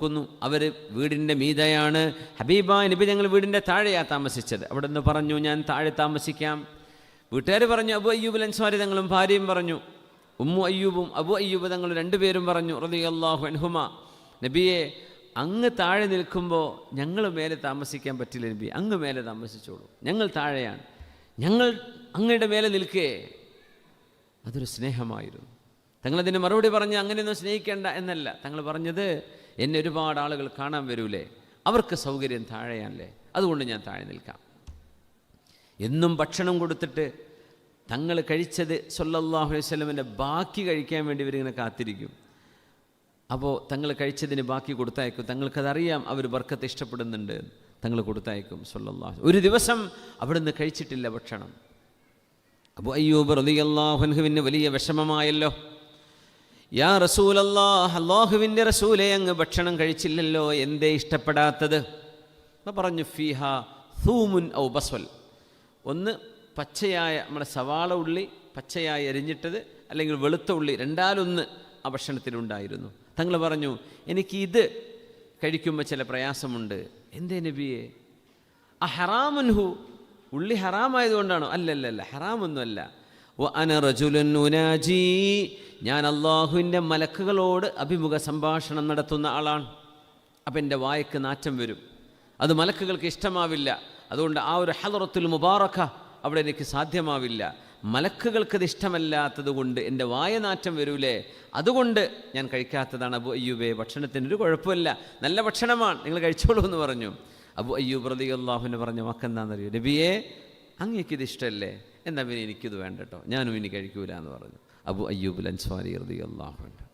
കൊടുക്കുന്നു. അവർ വീടിന്റെ മീതയാണ്. ഹബീബ നബി ഞങ്ങൾ വീടിന്റെ താഴെയാണ് താമസിച്ചത്. അവിടെ നിന്ന് പറഞ്ഞു ഞാൻ താഴെ താമസിക്കാം. വീട്ടുകാർ പറഞ്ഞു അബു അയ്യൂബ് അൻസ്വാരി തങ്ങളും ഭാര്യയും പറഞ്ഞു. ഉമ്മു അയ്യൂബും അബു അയ്യൂബ് തങ്ങൾ രണ്ടുപേരും പറഞ്ഞു റതി അള്ളാഹു അൻഹുമ. നബിയെ അങ്ങ് താഴെ നിൽക്കുമ്പോൾ ഞങ്ങൾ മേലെ താമസിക്കാൻ പറ്റില്ല നബി. അങ്ങ് മേലെ താമസിച്ചോളൂ. ഞങ്ങൾ താഴെയാണ്. ഞങ്ങൾ അങ്ങയുടെ മേലെ നിൽക്കേ. അതൊരു സ്നേഹമായിരുന്നു. തങ്ങളതിന് മറുപടി പറഞ്ഞ് അങ്ങനെയൊന്നും സ്നേഹിക്കേണ്ട എന്നല്ല. തങ്ങൾ പറഞ്ഞത് എന്നെ ഒരുപാട് ആളുകൾ കാണാൻ വരൂലേ? അവർക്ക് സൗകര്യം താഴെയാണല്ലേ? അതുകൊണ്ട് ഞാൻ താഴെ നിൽക്കാം. എന്നും ഭക്ഷണം കൊടുത്തിട്ട് തങ്ങൾ കഴിച്ചത് സൊല്ലാഹു വസ്ലമിന്റെ ബാക്കി കഴിക്കാൻ വേണ്ടി ഇവരിങ്ങനെ കാത്തിരിക്കും. അപ്പോൾ തങ്ങൾ കഴിച്ചതിന് ബാക്കി കൊടുത്തയക്കും. തങ്ങൾക്കതറിയാം അവർ ബർക്കത്ത് ഇഷ്ടപ്പെടുന്നുണ്ട്. തങ്ങൾ കൊടുത്തയക്കും സൊല്ലാഹു ഒരു ദിവസം അവിടുന്ന് കഴിച്ചിട്ടില്ല ഭക്ഷണം. അപ്പോൾ അയ്യൂബ് റളിയല്ലാഹുവിന് വലിയ വിഷമമായല്ലോ. യാ റസൂലല്ലാഹ് അള്ളാഹുവിന്റെ റസൂലെ അങ്ങ് ഭക്ഷണം കഴിച്ചില്ലല്ലോ എന്തേ ഇഷ്ടപ്പെടാത്തത്? അപ്പോൾ പറഞ്ഞു ഫീഹ സൂമുൻ ഔ ബസ്വൽ. ഒന്ന് പച്ചയായ നമ്മുടെ സവാള ഉള്ളി പച്ചയായി എരിഞ്ഞിട്ടത് അല്ലെങ്കിൽ വെളുത്ത ഉള്ളി രണ്ടാലൊന്ന് ആ ഭക്ഷണത്തിലുണ്ടായിരുന്നു തങ്ങൾ പറഞ്ഞു എനിക്ക് ഇത് കഴിക്കുമ്പോൾ ചില പ്രയാസമുണ്ട്. എന്തേ നബിയെ? ആ ഹറാമുൻഹു ഉള്ളി ഹറാമായതുകൊണ്ടാണോ? അല്ലല്ലല്ല ഹറാമൊന്നുമല്ല. അന റജുലുൻ ഞാൻ അള്ളാഹുവിന്റെ മലക്കുകളോട് അഭിമുഖ സംഭാഷണം നടത്തുന്ന ആളാണ്. അപ്പം എന്റെ വായക്ക് നാറ്റം വരും. അത് മലക്കുകൾക്ക് ഇഷ്ടമാവില്ല. അതുകൊണ്ട് ആ ഒരു ഹലറത്തുൽ മുബാറക്ക അവിടെ എനിക്ക് സാധ്യമാവില്ല. മലക്കുകൾക്കത് ഇഷ്ടമല്ലാത്തത് കൊണ്ട് എന്റെ വായനാറ്റം വരൂലേ? അതുകൊണ്ട് ഞാൻ കഴിക്കാത്തതാണ് അബു അയ്യൂബേ. ഭക്ഷണത്തിന് ഒരു കുഴപ്പമില്ല. നല്ല ഭക്ഷണമാണ്. നിങ്ങൾ കഴിച്ചോളൂ എന്ന് പറഞ്ഞു. അബു അയ്യൂബ് റതി അള്ളാഹുവിന് പറഞ്ഞ മക്കെന്താണെന്നറിയോ നബിയെ അങ്ങേക്കിത് ഇഷ്ടമല്ലേ? എന്നാൽ പിന്നെ എനിക്കിത് വേണ്ട കേട്ടോ. ഞാനും ഇനി കഴിക്കൂല എന്ന് പറഞ്ഞു. അബു അയ്യൂബുൽ അൻസ്വാരി റതി അള്ളാഹുണ്ട്